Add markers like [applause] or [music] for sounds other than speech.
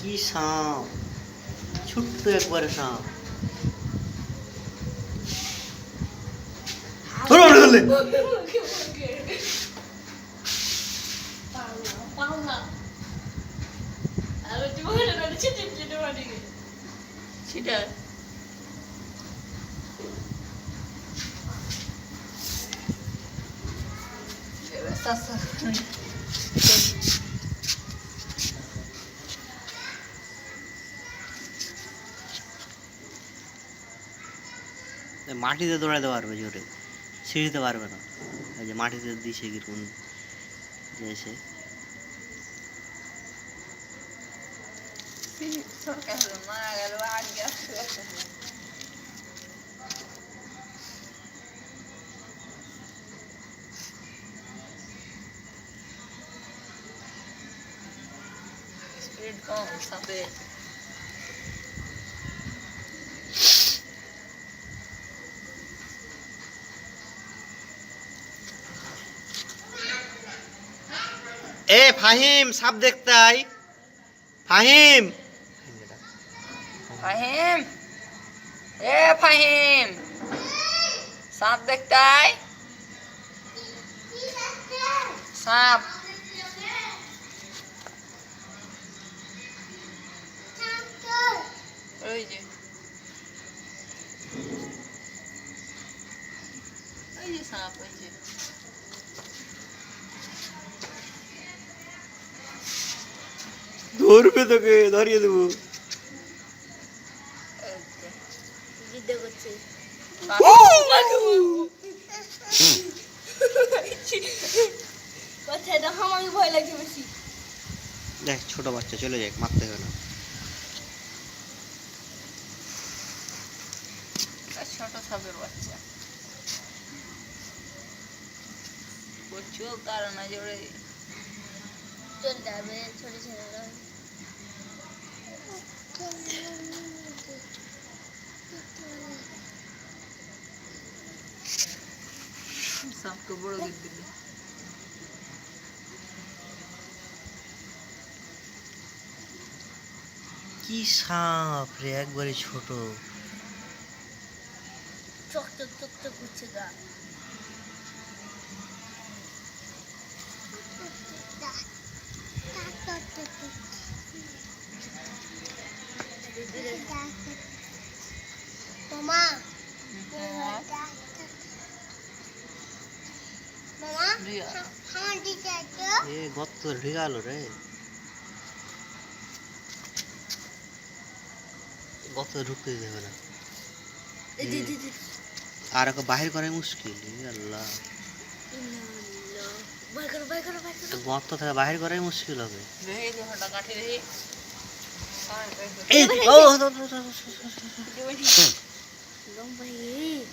কি সাপ? ছোট্ট একবারে সাপ। সেটা এই মাটিতে দৌড়াতে পারবে জোরে সিঁড়িতে পারবে না। এই যে মাটিতে দিছে কীরকম, যে মারা গেল আর গ্যাস এ, ফাহিম সাপ দেখতে ফাহিম। ফাহিম। এ, ফাহিম। সাপ দেখতে সাপ ওই যে। ওই যে সাপ ওই যে। ধরবে তোকে ধরিয়ে দেবো ওই ভয় লাগছে বেশি দেখ ছোট বাচ্চা চলে যাক মারতে হবে না আর ছোট সাপের বাচ্চা চোখ কারণ আছে চলে যাবে ছোট ছেলেরা কি সাপ রে একবারে ছোট। চক চক চক চক করছে গা। এ গর্ত ঢিগালো রে গর্ত ঢুকতে দিতে হবে না আর ওকে বাহির করাই মুশকিল গর্ত থেকে বাহির করাই মুশকিল হবে Oh, Oo! Oh, no, no, no, no. [laughs] Don't ba yun?